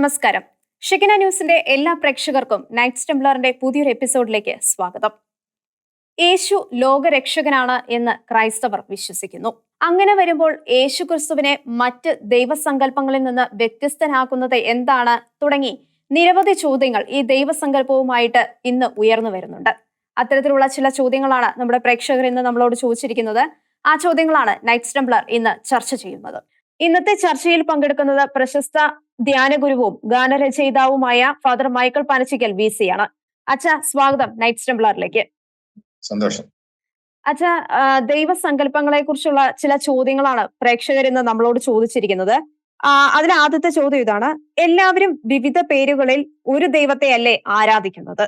നമസ്കാരം. ഷിഗിന ന്യൂസിന്റെ എല്ലാ പ്രേക്ഷകർക്കും നൈറ്റ് സ്റ്റംബ്ലറിന്റെ പുതിയൊരു എപ്പിസോഡിലേക്ക് സ്വാഗതം. യേശു ലോകരക്ഷകനാണ് എന്ന് ക്രൈസ്തവർ വിശ്വസിക്കുന്നു. അങ്ങനെ വരുമ്പോൾ യേശു ക്രിസ്തുവിനെ മറ്റ് ദൈവസങ്കല്പങ്ങളിൽ നിന്ന് വ്യത്യസ്തനാക്കുന്നത് എന്താണ്? തുടങ്ങി നിരവധി ചോദ്യങ്ങൾ ഈ ദൈവസങ്കല്പവുമായിട്ട് ഇന്ന് ഉയർന്നു വരുന്നുണ്ട്. അത്തരത്തിലുള്ള ചില ചോദ്യങ്ങളാണ് നമ്മുടെ പ്രേക്ഷകർ ഇന്ന് നമ്മളോട് ചോദിച്ചിരിക്കുന്നത്. ആ ചോദ്യങ്ങളാണ് നൈറ്റ് സ്റ്റംബ്ലർ ഇന്ന് ചർച്ച ചെയ്യുന്നത്. ഇന്നത്തെ ചർച്ചയിൽ പങ്കെടുക്കുന്നത് പ്രശസ്ത ധ്യാനഗുരുവും ഗാനരചയിതാവുമായ father Michael Panachikkal V C ആണ്. അച്ഛ സ്വാഗതം നൈറ്റ് സ്റ്റംബ്ലറിലേക്ക് സന്തോഷം. അച്ഛ ദൈവസങ്കല്പങ്ങളെ കുറിച്ചുള്ള ചില ചോദ്യങ്ങളാണ് പ്രേക്ഷകരിന്ന് നമ്മളോട് ചോദിച്ചിരിക്കുന്നത്. അതിൽ ആദ്യത്തെ ചോദ്യം ഇതാണ്. എല്ലാവരും വിവിധ പേരുകളിൽ ഒരു ദൈവത്തെ അല്ലേ ആരാധിക്കുന്നത്?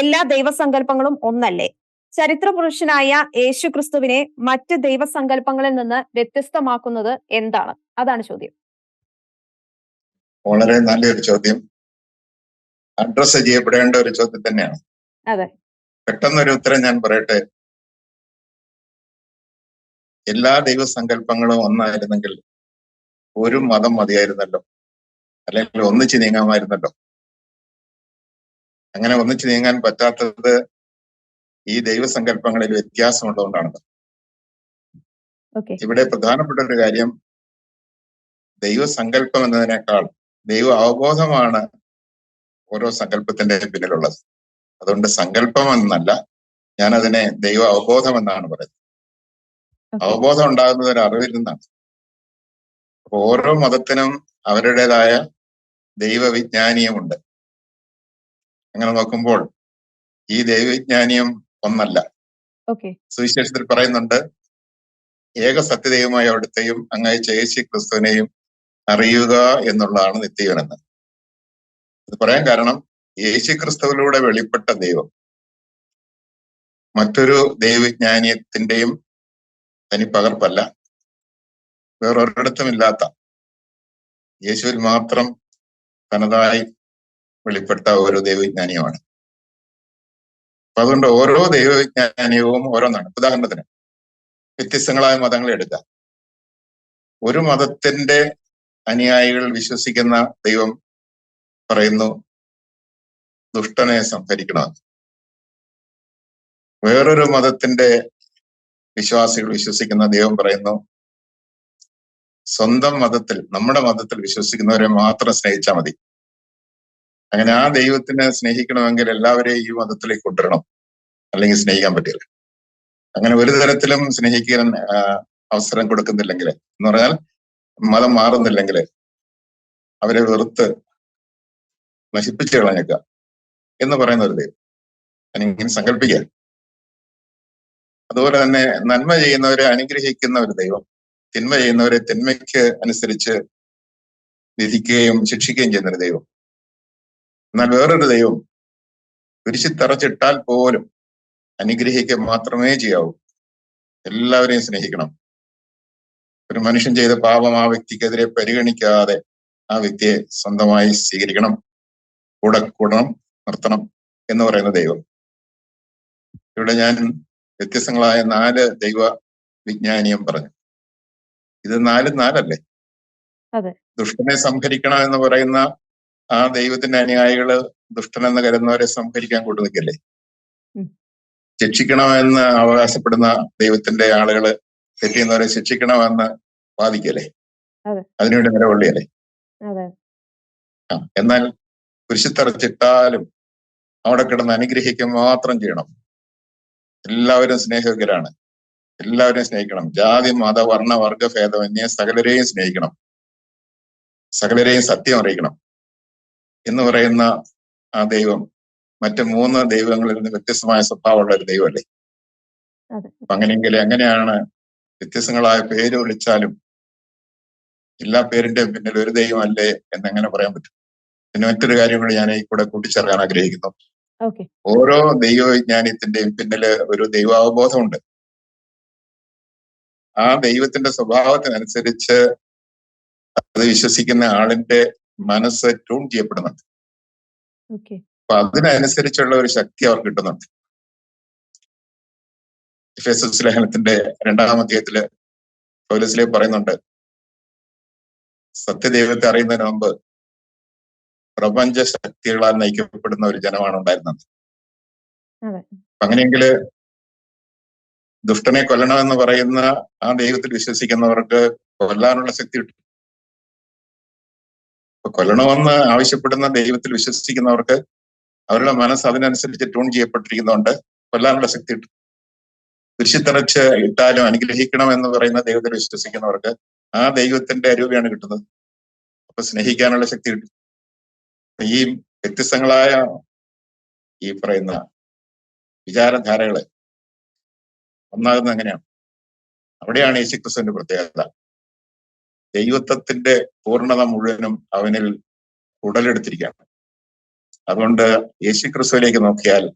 എല്ലാ ദൈവസങ്കല്പങ്ങളും ഒന്നല്ലേ? ചരിത്ര പുരുഷനായ യേശു ക്രിസ്തുവിനെ മറ്റ് ദൈവസങ്കല്പങ്ങളിൽ നിന്ന് വ്യത്യസ്തമാക്കുന്നത് എന്താണ്? അതാണ് ചോദ്യം. വളരെ നല്ലൊരു ചോദ്യം. അഡ്രസ് ചെയ്യപ്പെടേണ്ട ഒരു ചോദ്യം തന്നെയാണ്. അതെ. പെട്ടെന്നൊരു ഉത്തരം ഞാൻ പറയട്ടെ? എല്ലാ ദൈവസങ്കല്പങ്ങളും ഒന്നായിരുന്നെങ്കിൽ ഒരു മതം മതിയായിരുന്നല്ലോ. അല്ലെങ്കിൽ ഒന്നിച്ചു നീങ്ങാമായിരുന്നല്ലോ. അങ്ങനെ ഒന്നിച്ചു നീങ്ങാൻ പറ്റാത്തത് ഈ ദൈവസങ്കല്പങ്ങളിൽ വ്യത്യാസമുള്ളതുകൊണ്ടാണ് ഇവിടെ പ്രധാനപ്പെട്ട ഒരു കാര്യം ദൈവസങ്കല്പം എന്നതിനേക്കാൾ ദൈവ അവബോധമാണ് ഓരോ സങ്കല്പത്തിന്റെ പിന്നിലുള്ളത്. അതുകൊണ്ട് സങ്കല്പം എന്നല്ല ഞാൻ അതിനെ ദൈവ അവബോധം എന്നാണ് പറയുന്നത് അവബോധം ഉണ്ടാകുന്നത് ഒരു അറിവിൽ നിന്നാണ്. അപ്പൊ ഓരോ മതത്തിനും അവരുടേതായ ദൈവവിജ്ഞാനീയമുണ്ട്. അങ്ങനെ നോക്കുമ്പോൾ ഈ ദൈവവിജ്ഞാനീയം ഒന്നല്ല. സുവിശേഷത്തിൽ പറയുന്നുണ്ട് ഏക സത്യദൈവമായ അവിടുത്തെയും അങ്ങയെ ചേച്ചി ക്രിസ്തുവിനെയും അറിയുക എന്നുള്ളതാണ് നിത്യജീവനെന്ന്. ഇത് പറയാൻ കാരണം യേശു ക്രിസ്തുവിലൂടെ വെളിപ്പെട്ട ദൈവം. മറ്റൊരു ദൈവജ്ഞാനീയത്തിന്റെയും തനി പകർപ്പല്ല. വേറൊരിടത്തും ഇല്ലാത്ത യേശുവിൽ മാത്രം തനതായി വെളിപ്പെട്ട ഓരോ ദൈവവിജ്ഞാനിയുമാണ് അപ്പൊ അതുകൊണ്ട് ഓരോ ദൈവവിജ്ഞാനിയവും ഓരോന്നാണ്. ഉദാഹരണത്തിന് വ്യത്യസ്തങ്ങളായ മതങ്ങളെ എടുക്കുക. ഒരു മതത്തിന്റെ അനുയായികൾ വിശ്വസിക്കുന്ന ദൈവം പറയുന്നു ദുഷ്ടനെ സംഹരിക്കണമെന്ന് വേറൊരു മതത്തിന്റെ വിശ്വാസികൾ വിശ്വസിക്കുന്ന ദൈവം പറയുന്നു സ്വന്തം മതത്തിൽ നമ്മുടെ മതത്തിൽ വിശ്വസിക്കുന്നവരെ മാത്രം സ്നേഹിച്ചാൽ മതി. അങ്ങനെ ആ ദൈവത്തിനെ സ്നേഹിക്കണമെങ്കിൽ എല്ലാവരെയും ഈ മതത്തിലേക്ക് കൊണ്ടുവരണം. അല്ലെങ്കിൽ സ്നേഹിക്കാൻ പറ്റില്ല. അങ്ങനെ ഒരു തരത്തിലും സ്നേഹിക്കാൻ അവസരം കൊടുക്കുന്നില്ലെങ്കിൽ എന്ന് പറഞ്ഞാൽ മതം മാറുന്നില്ലെങ്കിൽ അവരെ വെറുത്ത് നശിപ്പിച്ചു കളഞ്ഞേക്കുക എന്ന് പറയുന്ന ഒരു ദൈവം. ഞാനിങ്ങനെ സങ്കല്പിക്കുക. അതുപോലെ തന്നെ നന്മ ചെയ്യുന്നവരെ അനുഗ്രഹിക്കുന്ന ഒരു ദൈവം തിന്മ ചെയ്യുന്നവരെ തിന്മയ്ക്ക് അനുസരിച്ച് വിധിക്കുകയും ശിക്ഷിക്കുകയും ചെയ്യുന്ന ഒരു ദൈവം. എന്നാൽ വേറൊരു ദൈവം കുരിശി തറച്ചിട്ടാൽ പോലും അനുഗ്രഹിക്കുക മാത്രമേ ചെയ്യാവൂ. എല്ലാവരെയും സ്നേഹിക്കണം. ഒരു മനുഷ്യൻ ചെയ്ത പാപം ആ വ്യക്തിക്കെതിരെ പരിഗണിക്കാതെ ആ വ്യക്തിയെ സ്വന്തമായി സ്വീകരിക്കണം. കൂടെ കൂടണം നിർത്തണം എന്ന് പറയുന്ന ദൈവം. ഇവിടെ ഞാൻ വ്യത്യസ്തങ്ങളായ നാല് ദൈവ വിജ്ഞാനിയും പറഞ്ഞു. ഇത് നാല് നാലല്ലേ. ദുഷ്ടനെ സംഹരിക്കണം എന്ന് പറയുന്ന ആ ദൈവത്തിന്റെ അനുയായികൾ ദുഷ്ടനെന്ന് കരുതുന്നവരെ സംഹരിക്കാൻ കൂട്ടു നിൽക്കല്ലേ. ശിക്ഷിക്കണമെന്ന് അവകാശപ്പെടുന്ന ദൈവത്തിന്റെ ആളുകൾ തെറ്റിയുന്നവരെ ശിക്ഷിക്കണമെന്ന് വാദിക്കല്ലേ? അതെ. അതിനുവേണ്ടി നിലകൊള്ളിയല്ലേ ആ, എന്നാൽ കുരിശിത്തറച്ചിട്ടാലും അവിടെ കിടന്ന് അനുഗ്രഹിക്കുക മാത്രം ചെയ്യണം. എല്ലാവരും സ്നേഹകരാണ് എല്ലാവരെയും സ്നേഹിക്കണം. ജാതി മത വർണ വർഗ ഭേദം എന്നീ സകലരെയും സ്നേഹിക്കണം. സകലരെയും സത്യം അറിയിക്കണം. എന്ന് പറയുന്ന ആ ദൈവം മറ്റു മൂന്ന് ദൈവങ്ങളിൽ നിന്ന് വ്യത്യസ്തമായ സ്വഭാവമുള്ള ഒരു ദൈവമല്ലേ? അങ്ങനെയെങ്കിൽ എങ്ങനെയാണ് വ്യത്യസ്തങ്ങളായ പേര് വിളിച്ചാലും എല്ലാ പേരിന്റെയും പിന്നിൽ ഒരു ദൈവം അല്ലേ എന്നെങ്ങനെ പറയാൻ പറ്റും. പിന്നെ മറ്റൊരു കാര്യം കൂടി ഞാൻ ഈ കൂടെ കൂട്ടിച്ചേർക്കാൻ ആഗ്രഹിക്കുന്നു. ഓരോ ദൈവവിജ്ഞാനത്തിന്റെയും പിന്നിൽ ഒരു ദൈവാവബോധമുണ്ട്. ആ ദൈവത്തിന്റെ സ്വഭാവത്തിനനുസരിച്ച് അത് വിശ്വസിക്കുന്ന ആളിന്റെ മനസ്സ് ട്യൂൺ ചെയ്യപ്പെടുന്നുണ്ട്. അപ്പൊ അതിനനുസരിച്ചുള്ള ഒരു ശക്തി അവർക്ക് കിട്ടുന്നുണ്ട്. എഫേസസ് ലേഖനത്തിന്റെ രണ്ടാം അധ്യായത്തിൽ പൗലസിലെ പറയുന്നുണ്ട് സത്യദൈവത്തെ അറിയുന്നതിന് മുമ്പ് പ്രപഞ്ച ശക്തികളാൽ നയിക്കപ്പെടുന്ന ഒരു ജനമാണ് ഉണ്ടായിരുന്നത്. അങ്ങനെയെങ്കിൽ ദുഷ്ടനെ കൊല്ലണമെന്ന് പറയുന്ന ആ ദൈവത്തിൽ വിശ്വസിക്കുന്നവർക്ക് കൊല്ലാനുള്ള ശക്തി കിട്ടും. കൊല്ലണമെന്ന് ആവശ്യപ്പെടുന്ന ദൈവത്തിൽ വിശ്വസിക്കുന്നവർക്ക് അവരുടെ മനസ്സ് അതിനനുസരിച്ച് ട്യൂൺ ചെയ്യപ്പെട്ടിരിക്കുന്നതുകൊണ്ട് കൊല്ലാനുള്ള ശക്തി കിട്ടും. കുരിശിത്തറച്ച് ഇട്ടാലും അനുഗ്രഹിക്കണം എന്ന് പറയുന്ന ദൈവത്തിൽ വിശ്വസിക്കുന്നവർക്ക് ആ ദൈവത്തിന്റെ അരൂപയാണ് കിട്ടുന്നത്. അപ്പൊ സ്നേഹിക്കാനുള്ള ശക്തി കിട്ടും. ഈ വ്യത്യസ്തങ്ങളായ ഈ പറയുന്ന വിചാരധാരകൾ ഒന്നാകുന്നത് അങ്ങനെയാണ്. അവിടെയാണ് യേശുക്രിസ്തുവിന്റെ പ്രത്യേകത. ദൈവത്വത്തിന്റെ പൂർണത മുഴുവനും അവനിൽ ഉടലെടുത്തിരിക്കുകയാണ്. അതുകൊണ്ട് യേശുക്രിസ്തുവിലേക്ക് നോക്കിയാൽ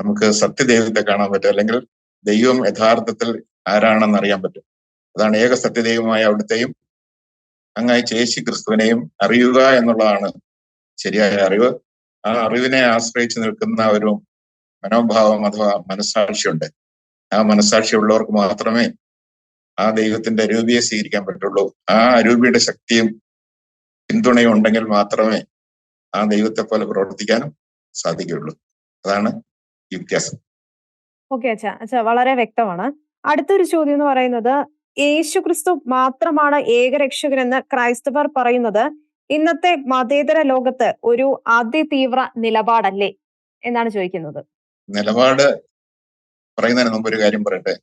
നമുക്ക് സത്യദൈവത്തെ കാണാൻ പറ്റും. അല്ലെങ്കിൽ ദൈവം യഥാർത്ഥത്തിൽ ആരാണെന്ന് അറിയാൻ പറ്റും. അതാണ് ഏക സത്യദൈവമായ അവിടുത്തെയും അങ്ങായി ചേശി ക്രിസ്തുവിനെയും അറിയുക എന്നുള്ളതാണ് ശരിയായ അറിവ്. ആ അറിവിനെ ആശ്രയിച്ച് നിൽക്കുന്ന ഒരു മനോഭാവം അഥവാ മനസ്സാക്ഷിയുണ്ട്. ആ മനസ്സാക്ഷി ഉള്ളവർക്ക് മാത്രമേ ആ ദൈവത്തിന്റെ അരൂപിയെ സ്വീകരിക്കാൻ പറ്റുള്ളൂ. ആ അരൂപിയുടെ ശക്തിയും പിന്തുണയും ഉണ്ടെങ്കിൽ മാത്രമേ ആ ദൈവത്തെ പോലെ പ്രവർത്തിക്കാനും സാധിക്കുകയുള്ളൂ. അതാണ് ഈ വ്യത്യാസം. ഓക്കെ അച്ഛാ. അച്ഛാ വളരെ വ്യക്തമാണ്. അടുത്തൊരു ചോദ്യം എന്ന് പറയുന്നത് യേശു ക്രിസ്തു മാത്രമാണ് ഏകരക്ഷകനെന്ന് ക്രൈസ്തവർ പറയുന്നത് ഇന്നത്തെ മതേതര ലോകത്ത് ഒരു അതിതീവ്ര നിലപാടല്ലേ എന്നാണ് ചോദിക്കുന്നത്. നിലപാട് പറയുന്നതിന് മുമ്പ് ഒരു കാര്യം പറയട്ടെ.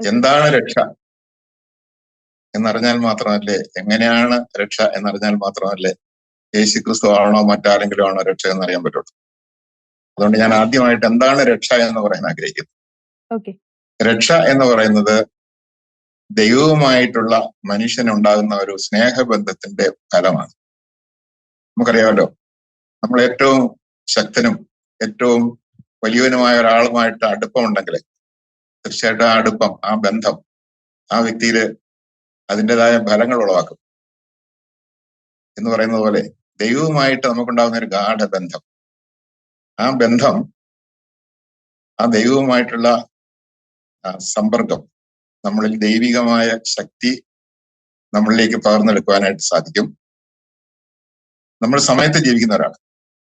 എന്താണ് രക്ഷ എന്നറിഞ്ഞാൽ മാത്രമല്ലേ എങ്ങനെയാണ് രക്ഷ എന്നറിഞ്ഞാൽ മാത്രമല്ലേ യേശു ക്രിസ്തു ആണോ മറ്റാരെങ്കിലും ആണോ രക്ഷ എന്നറിയാൻ പറ്റുള്ളൂ. അതുകൊണ്ട് ഞാൻ ആദ്യമായിട്ട് എന്താണ് രക്ഷ എന്ന് പറയാൻ ആഗ്രഹിക്കുന്നത്. രക്ഷ എന്ന് പറയുന്നത് ദൈവവുമായിട്ടുള്ള മനുഷ്യനുണ്ടാകുന്ന ഒരു സ്നേഹബന്ധത്തിന്റെ ഫലമാണ്. നമുക്കറിയാമല്ലോ നമ്മൾ ഏറ്റവും ശക്തനും ഏറ്റവും വലിയവനുമായ ഒരാളുമായിട്ട് അടുപ്പമുണ്ടെങ്കിൽ തീർച്ചയായിട്ടും ആ അടുപ്പം ആ ബന്ധം ആ വ്യക്തിയിൽ അതിന്റെതായ ഫലങ്ങൾ ഉളവാക്കും. എന്ന് പറയുന്നത് പോലെ ദൈവവുമായിട്ട് നമുക്കുണ്ടാകുന്ന ഒരു ഗാഠബന്ധം ആ ബന്ധം ആ ദൈവവുമായിട്ടുള്ള സമ്പർക്കം നമ്മളിൽ ദൈവികമായ ശക്തി നമ്മളിലേക്ക് പകർന്നെടുക്കുവാനായിട്ട് സാധിക്കും. നമ്മൾ സമയത്ത് ജീവിക്കുന്നവരാണ്.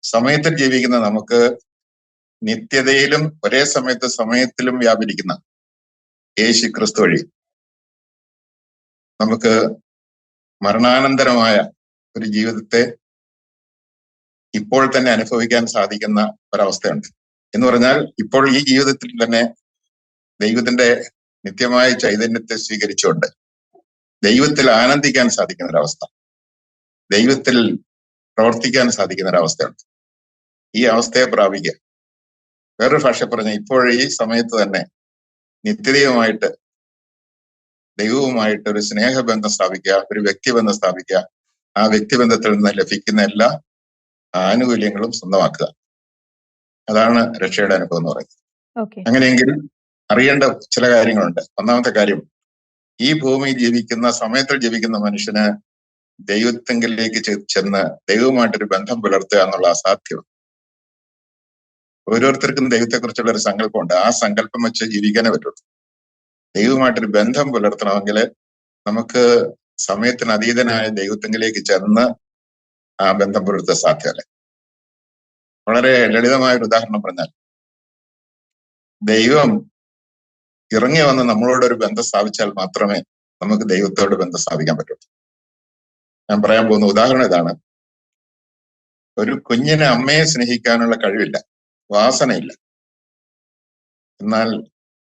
സമയത്തിൽ ജീവിക്കുന്ന നമുക്ക് നിത്യതയിലും ഒരേ സമയത്ത് സമയത്തിലും വ്യാപരിക്കുന്ന യേശു ക്രിസ്തു വഴി നമുക്ക് മരണാനന്തരമായ ഒരു ജീവിതത്തെ ഇപ്പോൾ തന്നെ അനുഭവിക്കാൻ സാധിക്കുന്ന ഒരവസ്ഥയുണ്ട്. എന്ന് പറഞ്ഞാൽ ഇപ്പോൾ ഈ ജീവിതത്തിൽ തന്നെ ദൈവത്തിന്റെ നിത്യമായ ചൈതന്യത്തെ സ്വീകരിച്ചുകൊണ്ട് ദൈവത്തിൽ ആനന്ദിക്കാൻ സാധിക്കുന്ന ഒരവസ്ഥ. ദൈവത്തിൽ പ്രവർത്തിക്കാൻ സാധിക്കുന്ന ഒരവസ്ഥയുണ്ട്. ഈ അവസ്ഥയെ പ്രാപിക്കുക. വേറൊരു ഭാഷ പറഞ്ഞ ഇപ്പോൾ ഈ സമയത്ത് തന്നെ നിത്യതയുമായിട്ട് ദൈവവുമായിട്ട് ഒരു സ്നേഹബന്ധം സ്ഥാപിക്കുക ഒരു വ്യക്തിബന്ധം സ്ഥാപിക്കുക ആ വ്യക്തിബന്ധത്തിൽ നിന്ന് ലഭിക്കുന്ന എല്ലാ ആനുകൂല്യങ്ങളും സ്വന്തമാക്കുക. അതാണ് രക്ഷയുടെ അനുഭവം എന്ന് പറയുന്നത്. അങ്ങനെയെങ്കിൽ അറിയേണ്ട ചില കാര്യങ്ങളുണ്ട്. ഒന്നാമത്തെ കാര്യം ഈ ഭൂമി ജീവിക്കുന്ന സമയത്തിൽ ജീവിക്കുന്ന മനുഷ്യന് ദൈവത്തെങ്കിലേക്ക് ചെന്ന് ദൈവവുമായിട്ടൊരു ബന്ധം പുലർത്തുക എന്നുള്ള അസാധ്യം ഓരോരുത്തർക്കും ദൈവത്തെക്കുറിച്ചുള്ള ഒരു സങ്കല്പമുണ്ട്. ആ സങ്കല്പം വെച്ച് ജീവിക്കാനേ പറ്റുള്ളൂ. ദൈവവുമായിട്ടൊരു ബന്ധം പുലർത്തണമെങ്കിൽ നമുക്ക് സമയത്തിന് അതീതനായ ദൈവത്തെങ്കിലേക്ക് ചെന്ന് ആ ബന്ധം പുലർത്താൻ വളരെ ലളിതമായ ഒരു ഉദാഹരണം പറഞ്ഞാൽ ദൈവം ഇറങ്ങി വന്ന് നമ്മളോട് ഒരു ബന്ധം സ്ഥാപിച്ചാൽ മാത്രമേ നമുക്ക് ദൈവത്തോട് ബന്ധം സ്ഥാപിക്കാൻ പറ്റുള്ളൂ ഞാൻ പറയാൻ പോകുന്ന ഉദാഹരണം ഇതാണ്. ഒരു കുഞ്ഞിനെ അമ്മയെ സ്നേഹിക്കാനുള്ള കഴിവില്ല വാസനയില്ല. എന്നാൽ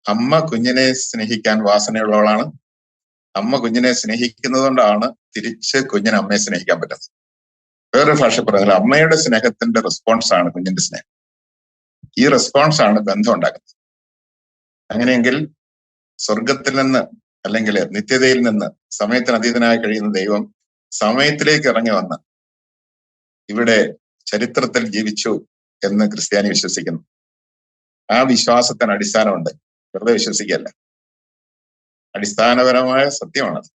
അമ്മ കുഞ്ഞിനെ സ്നേഹിക്കാൻ വാസനയുള്ളവളാണ്. അമ്മ കുഞ്ഞിനെ സ്നേഹിക്കുന്നതുകൊണ്ടാണ് തിരിച്ച് കുഞ്ഞിന് അമ്മയെ സ്നേഹിക്കാൻ പറ്റുന്നത് വേറൊരു ഭാഷ പറഞ്ഞാൽ അമ്മയുടെ സ്നേഹത്തിന്റെ റെസ്പോൺസ് ആണ് കുഞ്ഞിന്റെ സ്നേഹം. ഈ റെസ്പോൺസ് ആണ് ബന്ധം ഉണ്ടാക്കുന്നത്. അങ്ങനെയെങ്കിൽ സ്വർഗത്തിൽ നിന്ന് അല്ലെങ്കിൽ നിത്യതയിൽ നിന്ന് സമയത്തിന് അതീതനായി കഴിയുന്ന ദൈവം സമയത്തിലേക്ക് ഇറങ്ങി വന്ന് ഇവിടെ ചരിത്രത്തിൽ ജീവിച്ചു എന്ന് ക്രിസ്ത്യാനി വിശ്വസിക്കുന്നു. ആ വിശ്വാസത്തിന് അടിസ്ഥാനമുണ്ട്. വെറുതെ വിശ്വസിക്കല്ല അടിസ്ഥാനപരമായ സത്യമാണത്.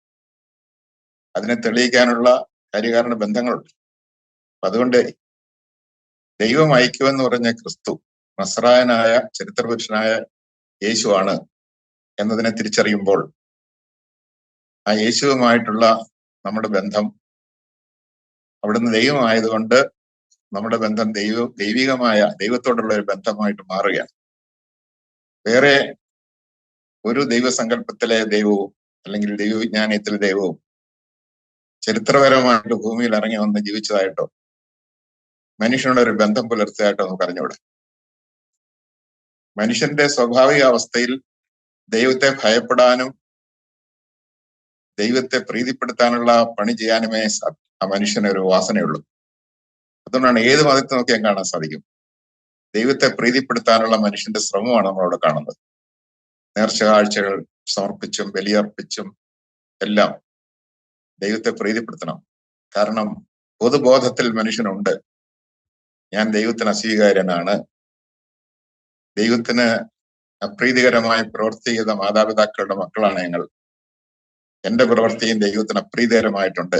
അതിനെ തെളിയിക്കാനുള്ള കാര്യകാരണ ബന്ധങ്ങളുണ്ട്. അതുകൊണ്ട് ദൈവം അയക്കുമെന്ന് പറഞ്ഞ ക്രിസ്തു നസ്രായനായ ചരിത്രപുരുഷനായ യേശുവാണ് എന്നതിനെ തിരിച്ചറിയുമ്പോൾ ആ യേശുവുമായിട്ടുള്ള നമ്മുടെ ബന്ധം അവിടുന്ന് ദൈവമായതുകൊണ്ട് നമ്മുടെ ബന്ധം ദൈവ ദൈവികമായ ദൈവത്തോടുള്ള ഒരു ബന്ധമായിട്ട് മാറുകയാണ്. വേറെ ഒരു ദൈവസങ്കല്പത്തിലെ ദൈവവും അല്ലെങ്കിൽ ദൈവവിജ്ഞാനത്തിലെ ദൈവവും ചരിത്രപരമായിട്ട് ഭൂമിയിൽ ഇറങ്ങി വന്ന് ജീവിച്ചതായിട്ടോ മനുഷ്യനോട് ഒരു ബന്ധം പുലർത്തിയായിട്ട് നമുക്ക് അറിഞ്ഞൂടെ മനുഷ്യന്റെ സ്വാഭാവിക അവസ്ഥയിൽ ദൈവത്തെ ഭയപ്പെടാനും ദൈവത്തെ പ്രീതിപ്പെടുത്താനുള്ള പണി ചെയ്യാനുമേ ആ മനുഷ്യന് ഒരു വാസനയുള്ളൂ. അതുകൊണ്ടാണ് ഏത് മതത്തെ നോക്കിയാൽ കാണാൻ സാധിക്കും. ദൈവത്തെ പ്രീതിപ്പെടുത്താനുള്ള മനുഷ്യന്റെ ശ്രമമാണ് നമ്മളവിടെ കാണുന്നത്. നേർച്ച കാഴ്ചകൾ സമർപ്പിച്ചും ബലിയർപ്പിച്ചും എല്ലാം ദൈവത്തെ പ്രീതിപ്പെടുത്തണം. കാരണം പൊതുബോധത്തിൽ മനുഷ്യനുണ്ട്. ഞാൻ ദൈവത്തിന് അസ്വീകാര്യനാണ് ദൈവത്തിന് അപ്രീതികരമായി പ്രവൃത്തി ചെയ്ത മാതാപിതാക്കളുടെ മക്കളാണ് ഞങ്ങൾ. എന്റെ പ്രവൃത്തിയും ദൈവത്തിന് അപ്രീതികരമായിട്ടുണ്ട്.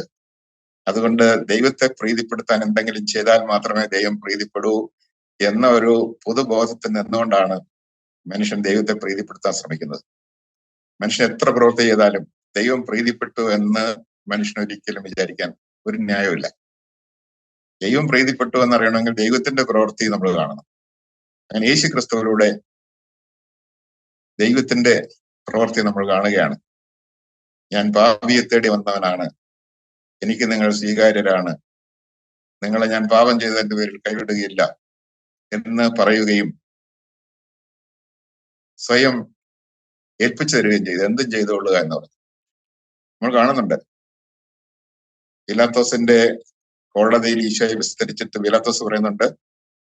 അതുകൊണ്ട് ദൈവത്തെ പ്രീതിപ്പെടുത്താൻ എന്തെങ്കിലും ചെയ്താൽ മാത്രമേ ദൈവം പ്രീതിപ്പെടൂ എന്ന ഒരു പൊതുബോധത്തിൽ നിന്നുകൊണ്ടാണ് മനുഷ്യൻ ദൈവത്തെ പ്രീതിപ്പെടുത്താൻ ശ്രമിക്കുന്നത്. മനുഷ്യൻ എത്ര പ്രവൃത്തി ചെയ്താലും ദൈവം പ്രീതിപ്പെട്ടു എന്ന് മനുഷ്യൻ ഒരിക്കലും വിചാരിക്കാൻ ഒരു ന്യായമില്ല ദൈവം പ്രീതിപ്പെട്ടു എന്നറിയണമെങ്കിൽ ദൈവത്തിന്റെ പ്രവൃത്തി നമ്മൾ കാണണം. അങ്ങനെ യേശു ക്രിസ്തുവിലൂടെ ദൈവത്തിന്റെ പ്രവൃത്തി നമ്മൾ കാണുകയാണ്. ഞാൻ പാപിയെ തേടി വന്നവനാണ്. എനിക്ക് നിങ്ങൾ സ്വീകാര്യരാണ്. നിങ്ങളെ ഞാൻ പാപം ചെയ്തതിന്റെ പേരിൽ കൈവിടുകയില്ല എന്ന് പറയുകയും സ്വയം ഏൽപ്പിച്ചു തരികയും ചെയ്തു. എന്തും ചെയ്തുകൊള്ളുക എന്ന് പറഞ്ഞു. നമ്മൾ കാണുന്നുണ്ട്. പിലാത്തോസിന്റെ കോടതിയിൽ ഈശോയെ വിസ്തരിച്ചിട്ട് വിലത്തസ് പറയുന്നുണ്ട്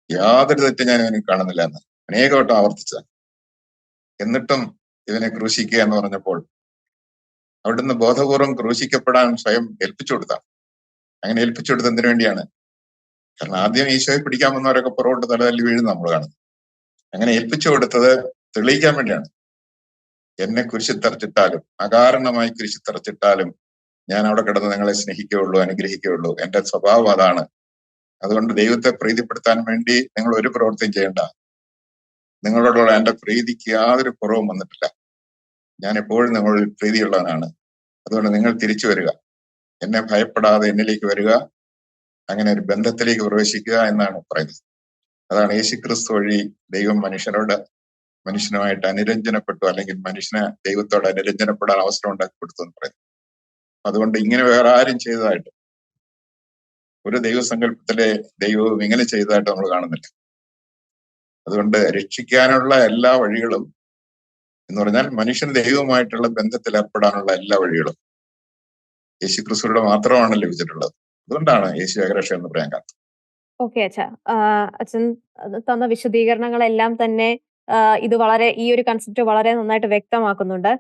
യാതൊരു തെറ്റും ഞാൻ ഇവന് കാണുന്നില്ല എന്ന്. അനേകവട്ടം ആവർത്തിച്ചതാണ് എന്നിട്ടും ഇവനെ ക്രൂശിക്കുക എന്ന് പറഞ്ഞപ്പോൾ അവിടുന്ന് ബോധപൂർവം ക്രൂശിക്കപ്പെടാൻ സ്വയം ഏൽപ്പിച്ചു കൊടുത്താണ്. അങ്ങനെ ഏൽപ്പിച്ചു കൊടുത്ത എന്തിനു വേണ്ടിയാണ്? കാരണം ആദ്യം ഈശോയെ പിടിക്കാൻ വന്നവരൊക്കെ പുറകോട്ട് തലതല്ലി വീഴുന്ന നമ്മൾ കാണുന്നത് അങ്ങനെ ഏൽപ്പിച്ചു കൊടുത്തത് തെളിയിക്കാൻ വേണ്ടിയാണ്. എന്നെ കുരിശിത്തറച്ചിട്ടാലും അകാരണമായി കുരിശിത്തറച്ചിട്ടാലും ഞാൻ അവിടെ കിടന്ന് നിങ്ങളെ സ്നേഹിക്കുകയുള്ളൂ അനുഗ്രഹിക്കുകയുള്ളൂ. എന്റെ സ്വഭാവം അതാണ്. അതുകൊണ്ട് ദൈവത്തെ പ്രീതിപ്പെടുത്താൻ വേണ്ടി നിങ്ങൾ ഒരു പ്രവൃത്തിയും ചെയ്യേണ്ട. നിങ്ങളോടുള്ള എന്റെ പ്രീതിക്ക് യാതൊരു കുറവും വന്നിട്ടില്ല. ഞാൻ എപ്പോഴും നിങ്ങളിൽ പ്രീതിയുള്ളവനാണ്. അതുകൊണ്ട് നിങ്ങൾ തിരിച്ചു വരിക. എന്നെ ഭയപ്പെടാതെ എന്നിലേക്ക് വരിക. അങ്ങനെ ഒരു ബന്ധത്തിലേക്ക് പ്രവേശിക്കുക എന്നാണ് പറയുന്നത്. അതാണ് യേശു ക്രിസ്തു വഴി ദൈവം മനുഷ്യനോട് മനുഷ്യനുമായിട്ട് അനുരഞ്ജനപ്പെട്ടു അല്ലെങ്കിൽ മനുഷ്യനെ ദൈവത്തോട് അനുരഞ്ജനപ്പെടാൻ അവസരം ഉണ്ടാക്കി കൊടുത്തു എന്ന് പറയുന്നത്. അതുകൊണ്ട് ഇങ്ങനെ വേറെ ആരും ചെയ്തതായിട്ട് ഒരു ദൈവസങ്കല്പത്തിലെ ദൈവവും ഇങ്ങനെ ചെയ്തതായിട്ട് നമ്മൾ കാണുന്നില്ല. അതുകൊണ്ട് രക്ഷിക്കാനുള്ള എല്ലാ വഴികളും എന്ന് പറഞ്ഞാൽ മനുഷ്യൻ ദൈവവുമായിട്ടുള്ള ബന്ധത്തിൽ ഏർപ്പെടാനുള്ള എല്ലാ വഴികളും യേശു ക്രിസ്തുവിടെ മാത്രമാണ് ലഭിച്ചിട്ടുള്ളത്. അതുകൊണ്ടാണ് യേശു ഏകരക്ഷ എന്ന് പറയാൻ കാരണം. ഓക്കെ അച്ഛ. അച്ഛൻ തന്ന വിശദീകരണങ്ങളെല്ലാം തന്നെ ഇത് വളരെ ഈ ഒരു കൺസെപ്റ്റ് വളരെ നന്നായിട്ട് വ്യക്തമാക്കുന്നുണ്ട്.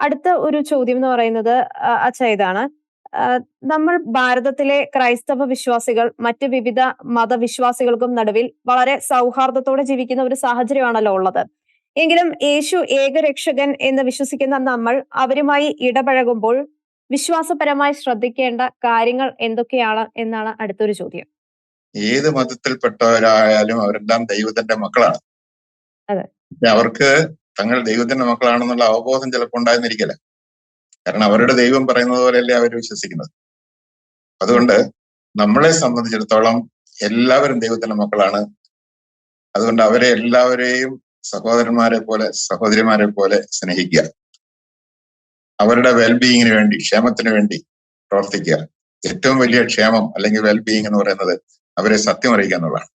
അടുത്ത ഒരു ചോദ്യം എന്ന് പറയുന്നത് അച്ഛ ഇതാണ്. നമ്മൾ ഭാരതത്തിലെ ക്രൈസ്തവ വിശ്വാസികൾ മറ്റ് വിവിധ മതവിശ്വാസികൾക്കും നടുവിൽ വളരെ സൗഹാർദ്ദത്തോടെ ജീവിക്കുന്ന ഒരു സാഹചര്യമാണല്ലോ ഉള്ളത്. എങ്കിലും യേശു ഏകരക്ഷകൻ എന്ന് വിശ്വസിക്കുന്ന നമ്മൾ അവരുമായി ഇടപഴകുമ്പോൾ വിശ്വാസപരമായി ശ്രദ്ധിക്കേണ്ട കാര്യങ്ങൾ എന്തൊക്കെയാണ് എന്നാണ് അടുത്തൊരു ചോദ്യം. ഏത് മതത്തിൽപ്പെട്ടവരായാലും അവരെല്ലാം ദൈവത്തിന്റെ മക്കളാണ്. അതെ. അവർക്ക് തങ്ങൾ ദൈവത്തിന്റെ മക്കളാണെന്നുള്ള അവബോധം ചിലപ്പോൾ ഉണ്ടായിരുന്നിരിക്കില്ല. കാരണം അവരുടെ ദൈവം പറയുന്നത് പോലെയല്ലേ അവർ വിശ്വസിക്കുന്നത്. അതുകൊണ്ട് നമ്മളെ സംബന്ധിച്ചിടത്തോളം എല്ലാവരും ദൈവത്തിന്റെ മക്കളാണ്. അതുകൊണ്ട് അവരെ എല്ലാവരെയും സഹോദരന്മാരെ പോലെ സഹോദരിമാരെ പോലെ സ്നേഹിക്കുക. അവരുടെ വെൽബീയിങ്ങിന് വേണ്ടി ക്ഷേമത്തിന് വേണ്ടി പ്രവർത്തിക്കുക. ഏറ്റവും വലിയ ക്ഷേമം അല്ലെങ്കിൽ വെൽബീയിങ് എന്ന് പറയുന്നത് അവരെ സത്യം അറിയിക്കുക എന്നുള്ളതാണ്.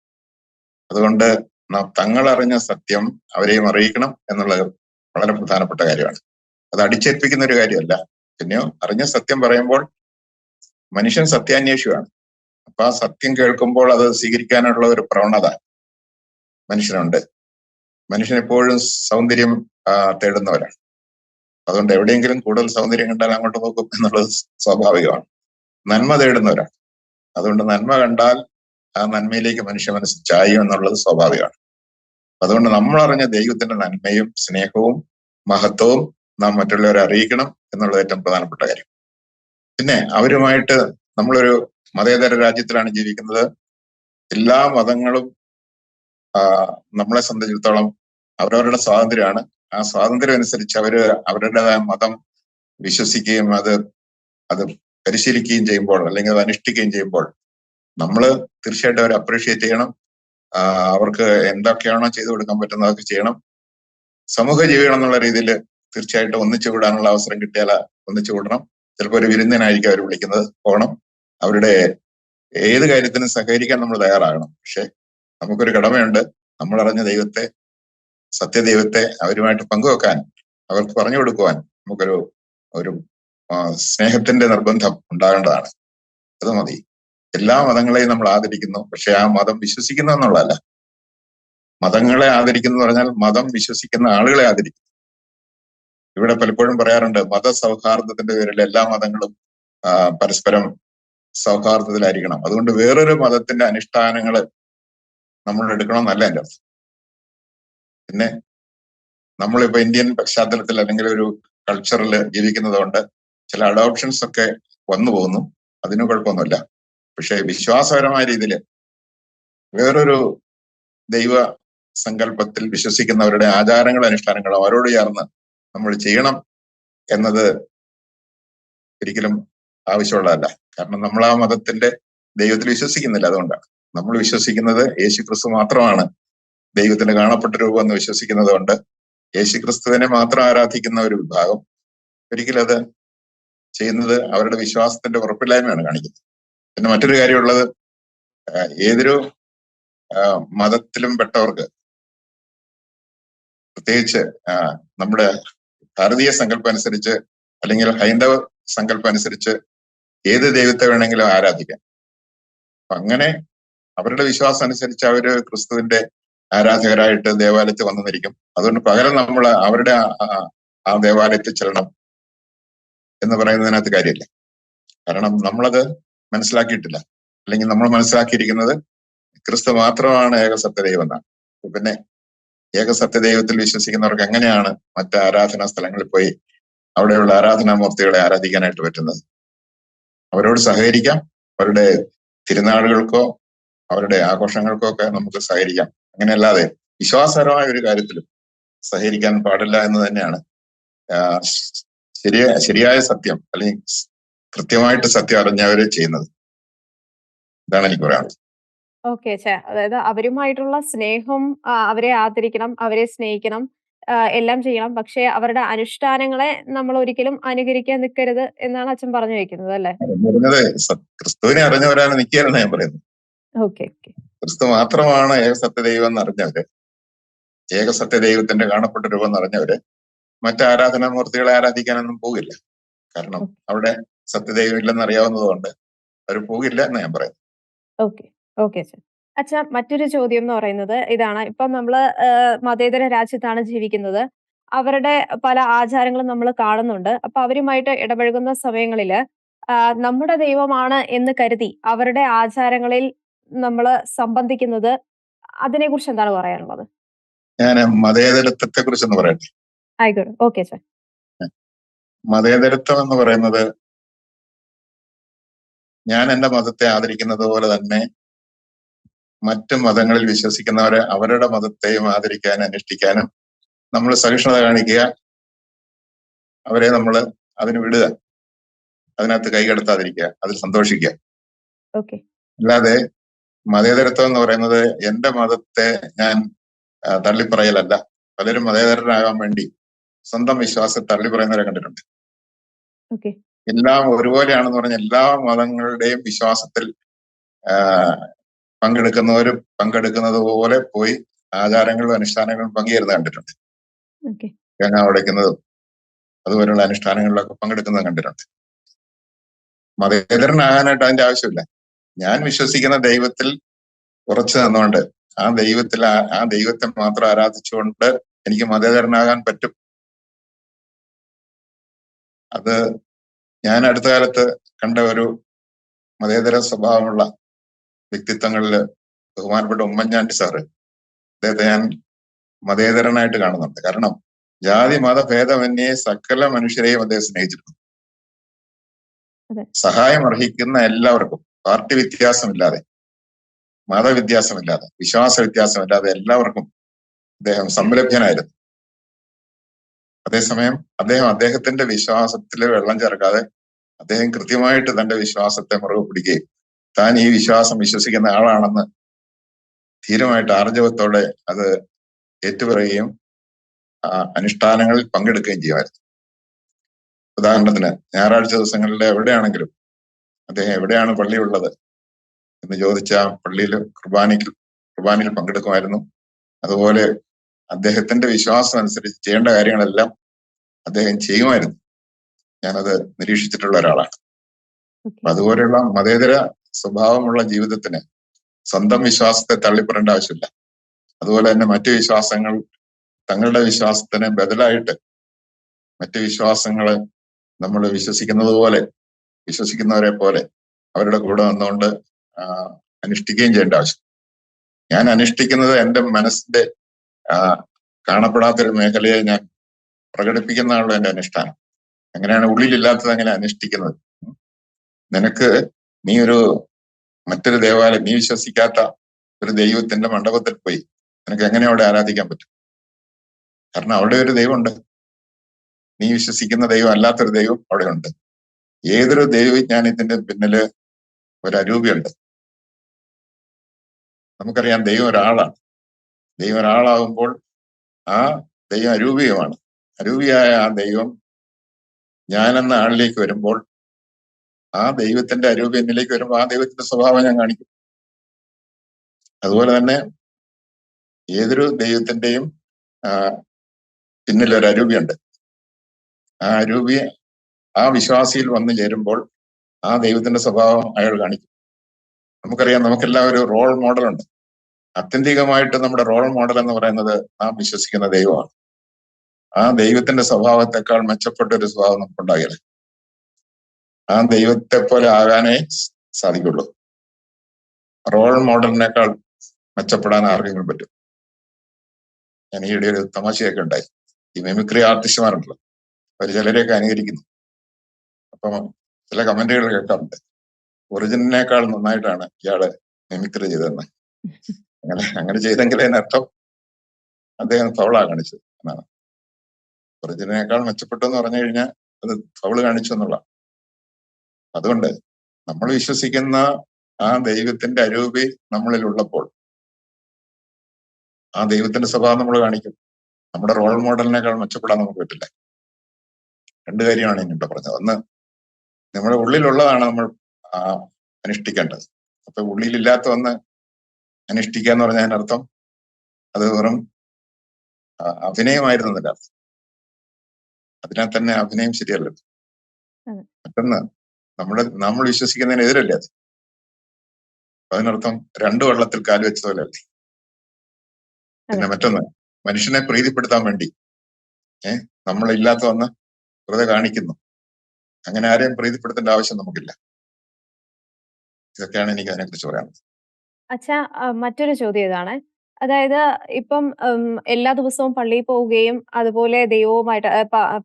അതുകൊണ്ട് നാം തങ്ങളറിഞ്ഞ സത്യം അവരെയും അറിയിക്കണം എന്നുള്ളത് വളരെ പ്രധാനപ്പെട്ട കാര്യമാണ്. അത് അടിച്ചേൽപ്പിക്കുന്ന ഒരു കാര്യമല്ല. പിന്നെയോ അറിഞ്ഞ സത്യം പറയുമ്പോൾ മനുഷ്യൻ സത്യാന്വേഷിയാണ്. അപ്പൊ ആ സത്യം കേൾക്കുമ്പോൾ അത് സ്വീകരിക്കാനുള്ള ഒരു പ്രവണത മനുഷ്യനുണ്ട്. മനുഷ്യൻ എപ്പോഴും സൗന്ദര്യം തേടുന്നവരാണ്. അതുകൊണ്ട് എവിടെയെങ്കിലും കൂടുതൽ സൗന്ദര്യം കണ്ടാൽ അങ്ങോട്ട് നോക്കും എന്നുള്ളത് സ്വാഭാവികമാണ്. നന്മ തേടുന്നവരാണ്. അതുകൊണ്ട് നന്മ കണ്ടാൽ ആ നന്മയിലേക്ക് മനുഷ്യ മനസ്സ് ചായും എന്നുള്ളത് സ്വാഭാവികമാണ്. അതുകൊണ്ട് നമ്മൾ അറിഞ്ഞ ദൈവത്തിന്റെ നന്മയും സ്നേഹവും മഹത്വവും നാം മറ്റുള്ളവരെ അറിയിക്കണം എന്നുള്ളത് ഏറ്റവും പ്രധാനപ്പെട്ട കാര്യം. പിന്നെ അവരുമായിട്ട് നമ്മളൊരു മതേതര രാജ്യത്തിലാണ് ജീവിക്കുന്നത്. എല്ലാ മതങ്ങളും നമ്മളെ സംബന്ധിച്ചിടത്തോളം അവരവരുടെ സ്വാതന്ത്ര്യമാണ്. ആ സ്വാതന്ത്ര്യം അനുസരിച്ച് അവർ അവരുടേതായ മതം വിശ്വസിക്കുകയും അത് അത് പരിശീലിക്കുകയും ചെയ്യുമ്പോൾ അല്ലെങ്കിൽ അത് അനുഷ്ഠിക്കുകയും ചെയ്യുമ്പോൾ നമ്മൾ തീർച്ചയായിട്ടും അവരെ അപ്രീഷിയേറ്റ് ചെയ്യണം. അവർക്ക് എന്തൊക്കെയാണോ ചെയ്തു കൊടുക്കാൻ പറ്റുന്നത് അതൊക്കെ ചെയ്യണം. സമൂഹ ജീവികൾ എന്നുള്ള രീതിയിൽ തീർച്ചയായിട്ടും ഒന്നിച്ചു കൂടാനുള്ള അവസരം കിട്ടിയാൽ ഒന്നിച്ചു കൂടണം. ചിലപ്പോൾ ഒരു വിരുന്നിനായിരിക്കും അവർ വിളിക്കുന്നത്. പോകണം അവരുടെ ഏത് കാര്യത്തിനും സഹകരിക്കാൻ നമ്മൾ തയ്യാറാകണം. പക്ഷെ നമുക്കൊരു കടമയുണ്ട്. നമ്മൾ അറിഞ്ഞ ദൈവത്തെ സത്യദൈവത്തെ അവരുമായിട്ട് പങ്കുവെക്കാൻ അവർക്ക് പറഞ്ഞു കൊടുക്കുവാൻ നമുക്കൊരു ഒരു സ്നേഹത്തിന്റെ നിർബന്ധം ഉണ്ടാകേണ്ടതാണ്. അത് മതി. എല്ലാ മതങ്ങളെയും നമ്മൾ ആദരിക്കുന്നു. പക്ഷെ ആ മതം വിശ്വസിക്കുന്നു എന്നുള്ളതല്ല. മതങ്ങളെ ആദരിക്കുന്നു എന്ന് പറഞ്ഞാൽ മതം വിശ്വസിക്കുന്ന ആളുകളെ ആദരിക്കുന്നു. ഇവിടെ പലപ്പോഴും പറയാറുണ്ട് മതസൗഹാർദ്ദത്തിന്റെ പേരിൽ എല്ലാ മതങ്ങളും പരസ്പരം സൗഹാർദ്ദത്തിലായിരിക്കണം. അതുകൊണ്ട് വേറൊരു മതത്തിന്റെ അനുഷ്ഠാനങ്ങൾ നമ്മൾ എടുക്കണം എന്നല്ല എന്റെ അർത്ഥം. പിന്നെ നമ്മളിപ്പോ ഇന്ത്യൻ പശ്ചാത്തലത്തിൽ അല്ലെങ്കിൽ ഒരു കൾച്ചറിൽ ജീവിക്കുന്നതുകൊണ്ട് ചില അഡോപ്ഷൻസ് ഒക്കെ വന്നു പോകുന്നു. അതിന് കുഴപ്പമൊന്നുമില്ല. പക്ഷെ വിശ്വാസപരമായ രീതിയിൽ വേറൊരു ദൈവ സങ്കല്പത്തിൽ വിശ്വസിക്കുന്നവരുടെ ആചാരങ്ങളും അനുഷ്ഠാനങ്ങളും അവരോട് ചേർന്ന് നമ്മൾ ചെയ്യണം എന്നത് ഒരിക്കലും ആവശ്യമുള്ളതല്ല. കാരണം നമ്മൾ ആ മതത്തിന്റെ ദൈവത്തിൽ വിശ്വസിക്കുന്നില്ല അതുകൊണ്ടാണ്. നമ്മൾ വിശ്വസിക്കുന്നത് യേശു ക്രിസ്തു മാത്രമാണ്. ദൈവത്തിന് കാണപ്പെട്ട രൂപം എന്ന് വിശ്വസിക്കുന്നത് കൊണ്ട് യേശു ക്രിസ്തുവിനെ മാത്രം ആരാധിക്കുന്ന ഒരു വിഭാഗം ഒരിക്കലും അത് ചെയ്യുന്നത് അവരുടെ വിശ്വാസത്തിന്റെ ഉറപ്പില്ലായ്മയാണ് കാണിക്കുന്നത്. പിന്നെ മറ്റൊരു കാര്യമുള്ളത് ഏതൊരു മതത്തിലും പെട്ടവർക്ക് പ്രത്യേകിച്ച് നമ്മുടെ ഭാരതീയ സങ്കല്പം അനുസരിച്ച് അല്ലെങ്കിൽ ഹൈന്ദവ സങ്കല്പം അനുസരിച്ച് ഏത് ദൈവത്തെ വേണമെങ്കിലും ആരാധിക്കാം. അപ്പൊ അങ്ങനെ അവരുടെ വിശ്വാസം അനുസരിച്ച് അവർ ക്രിസ്തുവിന്റെ ആരാധകരായിട്ട് ദേവാലയത്തിൽ വന്നിരിക്കും അതുകൊണ്ട് പകരം നമ്മൾ അവരുടെ ആ ദേവാലയത്തിൽ ചെല്ലണം എന്ന് പറയുന്നതിനകത്ത് കാര്യമില്ല. കാരണം നമ്മളത് മനസ്സിലാക്കിയിട്ടില്ല. അല്ലെങ്കിൽ നമ്മൾ മനസ്സിലാക്കിയിരിക്കുന്നത് ക്രിസ്തു മാത്രമാണ് ഏകസത്യദൈവം എന്നാണ് അപ്പൊ പിന്നെ ഏകസത്യദൈവത്തിൽ വിശ്വസിക്കുന്നവർക്ക് എങ്ങനെയാണ് മറ്റ് ആരാധനാ സ്ഥലങ്ങളിൽ പോയി അവിടെയുള്ള ആരാധനാമൂർത്തികളെ ആരാധിക്കാനായിട്ട് പറ്റുന്നത്? അവരോട് സഹകരിക്കാം. അവരുടെ തിരുനാളുകൾക്കോ അവരുടെ ആഘോഷങ്ങൾക്കോ ഒക്കെ നമുക്ക് സഹകരിക്കാം. അങ്ങനെയല്ലാതെ വിശ്വാസപരമായ ഒരു കാര്യത്തിലും സഹകരിക്കാൻ പാടില്ല എന്ന് തന്നെയാണ്. ശരിയ ശരിയായ സത്യം അല്ലെങ്കിൽ കൃത്യമായിട്ട് സത്യം അറിഞ്ഞവരെ ചെയ്യുന്നത്. ഇതാണ് എനിക്ക് പറയാനുള്ളത്. ഓക്കെ ചേ അതായത് അവരുമായിട്ടുള്ള സ്നേഹം അവരെ ആദരിക്കണം അവരെ സ്നേഹിക്കണം എല്ലാം ചെയ്യണം. പക്ഷെ അവരുടെ അനുഷ്ഠാനങ്ങളെ നമ്മൾ ഒരിക്കലും അനുകരിക്കാൻ നിൽക്കരുത് എന്നാണ് അച്ഛൻ പറഞ്ഞു വെക്കുന്നത് അല്ലെ? ക്രിസ്തുവിനെ അറിഞ്ഞവരാണ് നിൽക്കുകയെന്ന് ഞാൻ പറയുന്നത്. Okay okay. ക്രിസ്തു മാത്രമാണ് ഏകസത്യദൈവം എന്ന് അറിഞ്ഞവര് ഏകസത്യദൈവത്തിന്റെ കാണപ്പെട്ട രൂപം എന്ന് അറിഞ്ഞവര് മറ്റ് ആരാധനാമൂർത്തികളെ ആരാധിക്കാനൊന്നും പോകില്ല. കാരണം അവിടെ സത്യദൈവം ഇല്ലെന്ന് അറിയാവുന്നതുകൊണ്ട് അവർ പോകില്ല എന്ന് ഞാൻ പറയുന്നു ഓക്കെ. ഓക്കെ അച്ഛൻ അച്ഛാ മറ്റൊരു ചോദ്യം എന്ന് പറയുന്നത് ഇതാണ്. ഇപ്പം നമ്മൾ ആ, മതേതര രാജ്യത്താണ് ജീവിക്കുന്നത്. അവരുടെ പല ആചാരങ്ങളും നമ്മൾ കാണുന്നുണ്ട്. അപ്പൊ അവരുമായിട്ട് ഇടപഴകുന്ന സമയങ്ങളിൽ നമ്മുടെ ദൈവമാണ് എന്ന് കരുതി അവരുടെ ആചാരങ്ങളിൽ നമ്മൾ സംബന്ധിക്കുന്നത് അതിനെ കുറിച്ച് എന്താണ് പറയാനുള്ളത്? ഞാൻ മതേതരത്വത്തെ കുറിച്ച് പറയട്ടെ. ആയിക്കോട്ടെ. Okay sir. മതേതരത്വം എന്ന് പറയുന്നത് ഞാൻ എന്റെ മതത്തെ ആദരിക്കുന്നത് പോലെ തന്നെ മറ്റ് മതങ്ങളിൽ വിശ്വസിക്കുന്നവരെ അവരുടെ മതത്തെയും ആദരിക്കാനും അനുഷ്ഠിക്കാനും നമ്മൾ സഹിഷ്ണുത കാണിക്കുക. അവരെ നമ്മൾ അതിന് വിടുക. അതിനകത്ത് കൈകടത്താതിരിക്കുക അതിൽ സന്തോഷിക്കുക. അല്ലാതെ മതേതരത്വം എന്ന് പറയുന്നത് എന്റെ മതത്തെ ഞാൻ തള്ളിപ്പറയലല്ല. പലരും മതേതരനാകാൻ വേണ്ടി സ്വന്തം വിശ്വാസത്തെ തള്ളിപ്പറയുന്നവരെ കണ്ടിട്ടുണ്ട്. എല്ലാം ഒരുപോലെയാണെന്ന് പറഞ്ഞ എല്ലാ മതങ്ങളുടെയും വിശ്വാസത്തിൽ പങ്കെടുക്കുന്നവരും പങ്കെടുക്കുന്നത് പോലെ പോയി ആചാരങ്ങളും അനുഷ്ഠാനങ്ങളും പങ്കുചേരുന്നത് കണ്ടിട്ടുണ്ട്. തേങ്ങ ഉടയ്ക്കുന്നതും അതുപോലെയുള്ള അനുഷ്ഠാനങ്ങളിലൊക്കെ പങ്കെടുക്കുന്നത് കണ്ടിട്ടുണ്ട്. മതേതരനാകാനായിട്ട് അതിന്റെ ആവശ്യമില്ല. ഞാൻ വിശ്വസിക്കുന്ന ദൈവത്തിൽ ഉറച്ചു നിന്നുകൊണ്ട് ആ ദൈവത്തിൽ ആ- ആ ദൈവത്തെ മാത്രം ആരാധിച്ചുകൊണ്ട് എനിക്ക് മതേതരനാകാൻ പറ്റും. അത് ഞാൻ അടുത്ത കാലത്ത് കണ്ട ഒരു മതേതര സ്വഭാവമുള്ള വ്യക്തിത്വങ്ങളിൽ ബഹുമാനപ്പെട്ട ഉമ്മൻചാണ്ടി സാറ് അദ്ദേഹത്തെ ഞാൻ മതേതരനായിട്ട് കാണുന്നുണ്ട്. കാരണം ജാതി മത ഭേദമന്യേ സകല മനുഷ്യരെയും അദ്ദേഹം സ്നേഹിച്ചിട്ടുണ്ട്. സഹായം അർഹിക്കുന്ന എല്ലാവർക്കും പാർട്ടി വ്യത്യാസമില്ലാതെ മതവ്യത്യാസമില്ലാതെ വിശ്വാസ വ്യത്യാസമില്ലാതെ എല്ലാവർക്കും അദ്ദേഹം സംലഭ്യനായിരുന്നു അതേസമയം അദ്ദേഹം അദ്ദേഹത്തിന്റെ വിശ്വാസത്തിൽ വെള്ളം ചേർക്കാതെ അദ്ദേഹം കൃത്യമായിട്ട് തന്റെ വിശ്വാസത്തെ മുറുകെ പിടിക്കുകയും താൻ ഈ വിശ്വാസം വിശ്വസിക്കുന്ന ആളാണെന്ന് ധീരമായിട്ട് ആർജവത്തോടെ അത് ഏറ്റുപറയുകയും അനുഷ്ഠാനങ്ങളിൽ പങ്കെടുക്കുകയും ചെയ്യുമായിരുന്നു. ഉദാഹരണത്തിന് ഞായറാഴ്ച ദിവസങ്ങളിലെ എവിടെയാണെങ്കിലും അദ്ദേഹം എവിടെയാണ് പള്ളിയുള്ളത് എന്ന് ചോദിച്ച പള്ളിയിൽ കുർബാനയ്ക്ക് കുർബാനയിൽ പങ്കെടുക്കുമായിരുന്നു. അതുപോലെ അദ്ദേഹത്തിന്റെ വിശ്വാസം അനുസരിച്ച് ചെയ്യേണ്ട കാര്യങ്ങളെല്ലാം അദ്ദേഹം ചെയ്യുമായിരുന്നു. ഞാനത് നിരീക്ഷിച്ചിട്ടുള്ള ഒരാളാണ്. അതുപോലെയുള്ള മതേതര സ്വഭാവമുള്ള ജീവിതത്തിന് സ്വന്തം വിശ്വാസത്തെ തള്ളിപ്പറേണ്ട ആവശ്യമില്ല. അതുപോലെ തന്നെ മറ്റു വിശ്വാസങ്ങൾ തങ്ങളുടെ വിശ്വാസത്തിന് ബദലായിട്ട് മറ്റു വിശ്വാസങ്ങളെ നമ്മൾ വിശ്വസിക്കുന്നത് പോലെ വിശ്വസിക്കുന്നവരെ പോലെ അവരുടെ കൂടെ നിന്നുകൊണ്ട് അനുഷ്ഠിക്കുകയും ചെയ്യേണ്ട ആവശ്യം. ഞാൻ അനുഷ്ഠിക്കുന്നത് എന്റെ മനസ്സിന്റെ കാണപ്പെടാത്തൊരു മേഖലയെ ഞാൻ പ്രകടിപ്പിക്കുന്നതാണല്ലോ എന്റെ അനുഷ്ഠാനം. അങ്ങനെയാണ് ഉള്ളിലില്ലാത്തത് അങ്ങനെ അനുഷ്ഠിക്കുന്നത്? നിനക്ക് നീ ഒരു മറ്റൊരു ദേവാലയം നീ വിശ്വസിക്കാത്ത ഒരു ദൈവത്തിന്റെ മണ്ഡപത്തിൽ പോയി നിനക്ക് എങ്ങനെ അവിടെ ആരാധിക്കാൻ പറ്റും? കാരണം അവിടെ ഒരു ദൈവമുണ്ട്. നീ വിശ്വസിക്കുന്ന ദൈവം അല്ലാത്തൊരു ദൈവം അവിടെ ഉണ്ട് ഏതൊരു ദൈവവിജ്ഞാനത്തിന്റെ പിന്നിൽ ഒരു അരൂപിയുണ്ട്. നമുക്കറിയാം ദൈവം ഒരാളാണ്. ദൈവം ഒരാളാകുമ്പോൾ ആ ദൈവം അരൂപികമാണ് അരൂപിയായ ആ ദൈവം ഞാനെന്ന ആളിലേക്ക് വരുമ്പോൾ ആ ദൈവത്തിന്റെ അരൂപി എന്നിലേക്ക് വരുമ്പോൾ ആ ദൈവത്തിന്റെ സ്വഭാവം ഞാൻ കാണിക്കും. അതുപോലെ തന്നെ ഏതൊരു ദൈവത്തിന്റെയും പിന്നിലൊരു അരൂപിയുണ്ട്. ആ അരൂപി ആ വിശ്വാസിയിൽ വന്നു ചേരുമ്പോൾ ആ ദൈവത്തിന്റെ സ്വഭാവം അയാൾ കാണിക്കും. നമുക്കറിയാം നമുക്കെല്ലാം ഒരു റോൾ മോഡലുണ്ട് അത്യന്തികമായിട്ട് നമ്മുടെ റോൾ മോഡൽ എന്ന് പറയുന്നത് നാം വിശ്വസിക്കുന്ന ദൈവമാണ്. ആ ദൈവത്തിന്റെ സ്വഭാവത്തെക്കാൾ മെച്ചപ്പെട്ട ഒരു സ്വഭാവം നമുക്കുണ്ടാകില്ല. ആ ദൈവത്തെ പോലെ ആകാനേ സാധിക്കുള്ളൂ. റോൾ മോഡലിനേക്കാൾ മെച്ചപ്പെടാൻ ആർക്കെങ്കിലും പറ്റും? ഞാൻ ഈയിടെ ഒരു തമാശയൊക്കെ ഉണ്ടായി. ഈ മെമിക്രി ആർട്ടിസ്റ്റുമാരുണ്ടല്ലോ അവർ ചിലരെയൊക്കെ അനുകരിക്കുന്നു. അപ്പം ചില കമന്റുകൾ കേൾക്കാറുണ്ട്. ഒറിജിനലിനേക്കാൾ നന്നായിട്ടാണ് ഇയാൾ മെമിക്രി ചെയ്തതെന്ന്. അങ്ങനെ അങ്ങനെ ചെയ്തെങ്കിൽ അതിനർത്ഥം അദ്ദേഹം ഫൗളാ കാണിച്ചത് എന്നാണ്. ഒറിജിനേക്കാൾ മെച്ചപ്പെട്ടെന്ന് പറഞ്ഞു കഴിഞ്ഞാൽ അത് ഫൗൾ കാണിച്ചു എന്നുള്ള അതുകൊണ്ട് നമ്മൾ വിശ്വസിക്കുന്ന ആ ദൈവത്തിന്റെ അരൂപി നമ്മളിൽ ഉള്ളപ്പോൾ ആ ദൈവത്തിന്റെ സ്വഭാവം നമ്മൾ കാണിക്കും. നമ്മുടെ റോൾ മോഡലിനേക്കാൾ മെച്ചപ്പെടാൻ നമുക്ക് പറ്റില്ല. രണ്ട് കാര്യമാണ് ഇനി ഇവിടെ പറഞ്ഞത്. ഒന്ന് നമ്മുടെ ഉള്ളിലുള്ളതാണ് നമ്മൾ അനുഷ്ഠിക്കേണ്ടത്. അപ്പൊ ഉള്ളിലില്ലാത്ത ഒന്ന് അനുഷ്ഠിക്കുക എന്ന് പറഞ്ഞാൽ അതിനർത്ഥം അത് വെറും അഭിനയമായിരുന്നു എന്റെ അർത്ഥം. അതിനാൽ തന്നെ അഭിനയം ശരിയല്ല. മറ്റൊന്ന് നമ്മുടെ നമ്മൾ വിശ്വസിക്കുന്നതിനെതിരല്ലേ അത്? അതിനർത്ഥം രണ്ടു വെള്ളത്തിൽ കാൽ വെച്ച പോലെ അല്ലേ? പിന്നെ മറ്റൊന്ന് മനുഷ്യനെ പ്രീതിപ്പെടുത്താൻ വേണ്ടി ഏഹ് നമ്മളില്ലാത്ത വന്ന് വെറുതെ കാണിക്കുന്നു. അങ്ങനെ ആരെയും പ്രീതിപ്പെടുത്തേണ്ട ആവശ്യം നമുക്കില്ല. ഇതൊക്കെയാണ് എനിക്ക് അതിനെക്കുറിച്ച് പറയാനുള്ളത്. അച്ഛാ മറ്റൊരു ചോദ്യം ഇതാണ്. അതായത് ഇപ്പം എല്ലാ ദിവസവും പള്ളിയിൽ പോവുകയും അതുപോലെ ദൈവവുമായിട്ട്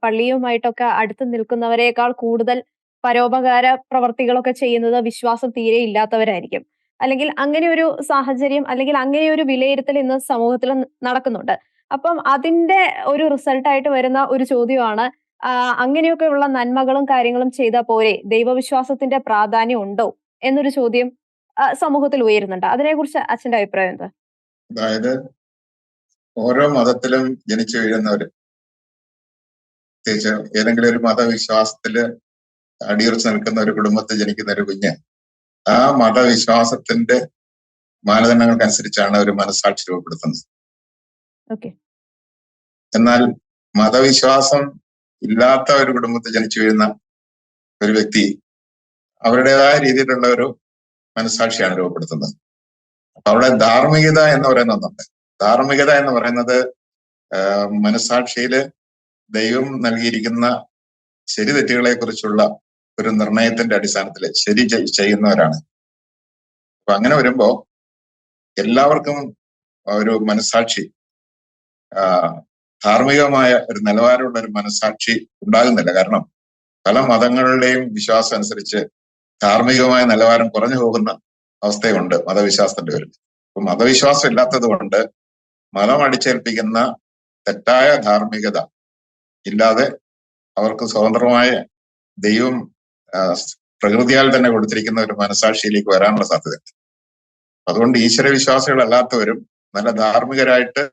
പള്ളിയുമായിട്ടൊക്കെ അടുത്ത് നിൽക്കുന്നവരെക്കാൾ കൂടുതൽ പരോപകാര പ്രവർത്തികളൊക്കെ ചെയ്യുന്നത് വിശ്വാസം തീരെ ഇല്ലാത്തവരായിരിക്കും. അല്ലെങ്കിൽ അങ്ങനെ ഒരു സാഹചര്യം അല്ലെങ്കിൽ അങ്ങനെ ഒരു വിലയിരുത്തൽ ഇന്ന് സമൂഹത്തിൽ നടക്കുന്നുണ്ട്. അപ്പം അതിന്റെ ഒരു റിസൾട്ടായിട്ട് വരുന്ന ഒരു ചോദ്യമാണ് അങ്ങനെയൊക്കെ അങ്ങനെയൊക്കെയുള്ള നന്മകളും കാര്യങ്ങളും ചെയ്താൽ പോരെ? ദൈവവിശ്വാസത്തിന്റെ പ്രാധാന്യം ഉണ്ടോ? എന്നൊരു ചോദ്യം സമൂഹത്തിൽ ഉയരുന്നുണ്ട്. അതിനെക്കുറിച്ച് അച്ഛന്റെ അഭിപ്രായം എന്താ? അതായത് ഓരോ മതത്തിലും ജനിച്ചു വീഴുന്നവര് പ്രത്യേകിച്ച് ഏതെങ്കിലും ഒരു മതവിശ്വാസത്തിൽ അടിയുറച്ച് നിൽക്കുന്ന ഒരു കുടുംബത്തിൽ ജനിക്കുന്ന ഒരു കുഞ്ഞ് ആ മതവിശ്വാസത്തിന്റെ മാനദണ്ഡങ്ങൾക്കനുസരിച്ചാണ് ഒരു മനസ്സാക്ഷി രൂപപ്പെടുത്തുന്നത്. എന്നാൽ മതവിശ്വാസം ഇല്ലാത്ത ഒരു കുടുംബത്തിൽ ജനിച്ചു വീഴുന്ന ഒരു വ്യക്തി അവരുടേതായ രീതിയിലുള്ള ഒരു മനസ്സാക്ഷിയാണ് രൂപപ്പെടുത്തുന്നത്. അപ്പൊ അവിടെ ധാർമ്മികത എന്ന് പറയുന്ന ഒന്നുണ്ട്. ധാർമ്മികത എന്ന് പറയുന്നത് മനസാക്ഷിയിൽ ദൈവം നൽകിയിരിക്കുന്ന ശരി തെറ്റുകളെ കുറിച്ചുള്ള ഒരു നിർണയത്തിന്റെ അടിസ്ഥാനത്തിൽ ശരി ചെയ്യുന്നവരാണ്. അപ്പൊ അങ്ങനെ വരുമ്പോ എല്ലാവർക്കും ഒരു മനസാക്ഷി ധാർമ്മികമായ ഒരു നിലവാരമുള്ള ഒരു മനസാക്ഷി ഉണ്ടാകുന്നില്ല. കാരണം പല മതങ്ങളുടെയും വിശ്വാസം അനുസരിച്ച് ധാർമ്മികമായ നിലവാരം കുറഞ്ഞു പോകുന്ന അവസ്ഥയുണ്ട് മതവിശ്വാസത്തിന്റെ പേരിൽ. അപ്പൊ മതവിശ്വാസം ഇല്ലാത്തത് കൊണ്ട് മതം അടിച്ചേൽപ്പിക്കുന്ന തെറ്റായ ധാർമ്മികത ഇല്ലാതെ അവർക്ക് സ്വതന്ത്രമായ ദൈവം പ്രകൃതിയാൽ തന്നെ കൊടുത്തിരിക്കുന്ന ഒരു മനസാക്ഷിയിലേക്ക് വരാനുള്ള സാധ്യതയുണ്ട്. അതുകൊണ്ട് ഈശ്വര വിശ്വാസികളല്ലാത്തവരും നല്ല ധാർമ്മികരായിട്ട്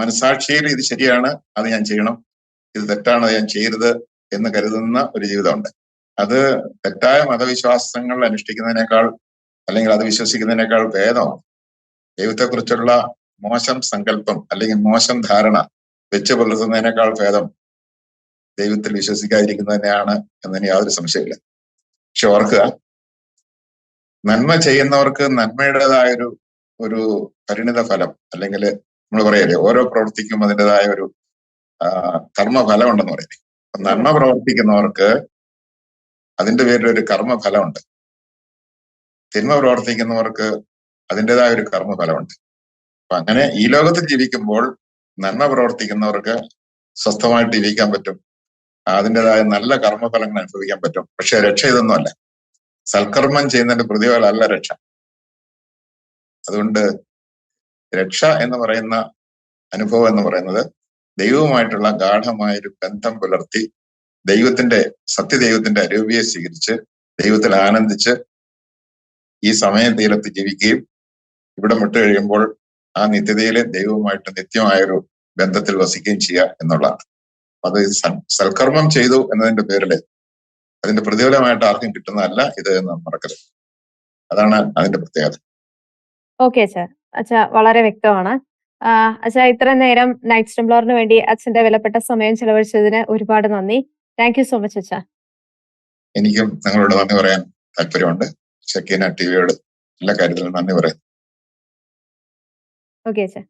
മനസാക്ഷിയിൽ ഇത് ശരിയാണ് അത് ഞാൻ ചെയ്യണം ഇത് തെറ്റാണ് ഞാൻ ചെയ്യരുത് എന്ന് കരുതുന്ന ഒരു ജീവിതമുണ്ട്. അത് തെറ്റായ മതവിശ്വാസങ്ങൾ അനുഷ്ഠിക്കുന്നതിനേക്കാൾ അല്ലെങ്കിൽ അത് വിശ്വസിക്കുന്നതിനേക്കാൾ ഭേദമാണ് ദൈവത്തെക്കുറിച്ചുള്ള മോശം സങ്കല്പം അല്ലെങ്കിൽ മോശം ധാരണ വെച്ച് പുലർത്തുന്നതിനേക്കാൾ ഭേദം ദൈവത്തിൽ വിശ്വസിക്കാതിരിക്കുന്നത് തന്നെയാണ് എന്നതിന് യാതൊരു സംശയമില്ല പക്ഷെ ഓർക്കുക നന്മ ചെയ്യുന്നവർക്ക് നന്മയുടേതായൊരു ഒരു പരിണിത ഫലം അല്ലെങ്കിൽ നമ്മൾ പറയല്ലേ ഓരോ പ്രവർത്തിക്കും അതിന്റെതായ ഒരു കർമ്മഫലം ഉണ്ടെന്ന് പറയുന്നത് നന്മ പ്രവർത്തിക്കുന്നവർക്ക് അതിന്റെ പേരിൽ ഒരു കർമ്മഫലമുണ്ട്. തിന്മ പ്രവർത്തിക്കുന്നവർക്ക് അതിന്റെതായ ഒരു കർമ്മഫലമുണ്ട്. അപ്പൊ അങ്ങനെ ഈ ലോകത്തിൽ ജീവിക്കുമ്പോൾ നന്മ പ്രവർത്തിക്കുന്നവർക്ക് സ്വസ്ഥമായിട്ട് ജീവിക്കാൻ പറ്റും. അതിന്റെതായ നല്ല കർമ്മഫലങ്ങൾ അനുഭവിക്കാൻ പറ്റും. പക്ഷെ രക്ഷ ഇതൊന്നുമല്ല സൽക്കർമ്മം ചെയ്യുന്നതിന്റെ പ്രതിഫലമല്ല രക്ഷ. അതുകൊണ്ട് രക്ഷ എന്ന് പറയുന്ന അനുഭവം എന്ന് പറയുന്നത് ദൈവവുമായിട്ടുള്ള ഗാഠമായ ഒരു ബന്ധം പുലർത്തി ദൈവത്തിന്റെ സത്യദൈവത്തിന്റെ അരൂപിയെ സ്വീകരിച്ച് ദൈവത്തിൽ ആനന്ദിച്ച് ഈ സമയ തീരത്ത് ജീവിക്കുകയും ഇവിടെ വിട്ട് കഴിയുമ്പോൾ ആ നിത്യതയിലെ ദൈവവുമായിട്ട് നിത്യമായൊരു ബന്ധത്തിൽ വസിക്കുകയും ചെയ്യുക എന്നുള്ളതാണ്. അത് സൽ- സൽക്കർമ്മം ചെയ്തു എന്നതിന്റെ പേരിൽ അതിന്റെ പ്രതിഫലമായിട്ട് ആർക്കും കിട്ടുന്നതല്ല ഇത് എന്ന് മറക്കരുത്. അതാണ് അതിന്റെ പ്രത്യേകത. ഓക്കെ അച്ഛാ. അച്ഛാ വളരെ വ്യക്തമാണ്. അച്ഛാ ഇത്ര നേരം നൈറ്റ് സ്റ്റംബ്ലോറിന് വേണ്ടി അച്ഛന്റെ വിലപ്പെട്ട സമയം ചെലവഴിച്ചതിന് ഒരുപാട് നന്ദി. താങ്ക് യു സോ മച്ച് അച്ഛാ. എനിക്കും നിങ്ങളോട് നന്ദി പറയാൻ താല്പര്യമുണ്ട്. ഷക്കീന ടി വിയോട് എല്ലാ കാര്യത്തിലും നന്ദി പറയാം ഓക്കെ അച്ഛാ.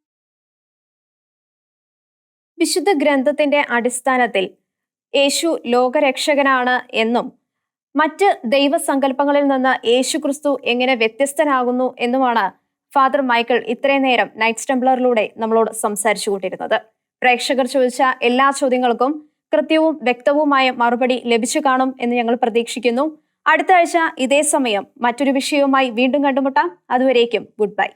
വിശുദ്ധ ഗ്രന്ഥത്തിന്റെ അടിസ്ഥാനത്തിൽ യേശു ലോകരക്ഷകനാണ് എന്നും മറ്റ് ദൈവസങ്കല്പങ്ങളിൽ നിന്ന് യേശു ക്രിസ്തു എങ്ങനെ വ്യത്യസ്തനാകുന്നു എന്നുമാണ് ഫാദർ മൈക്കിൾ ഇത്രയും നേരം നൈറ്റ് സ്റ്റംബ്ലറിലൂടെ നമ്മളോട് സംസാരിച്ചു കൊണ്ടിരുന്നത് പ്രേക്ഷകർ ചോദിച്ച എല്ലാ ചോദ്യങ്ങൾക്കും കൃത്യവും വ്യക്തവുമായ മറുപടി ലഭിച്ചു കാണും എന്ന് ഞങ്ങൾ പ്രതീക്ഷിക്കുന്നു. അടുത്ത ആഴ്ച ഇതേ സമയം മറ്റൊരു വിഷയവുമായി വീണ്ടും കണ്ടുമുട്ടാം. അതുവരേക്കും ഗുഡ് ബൈ.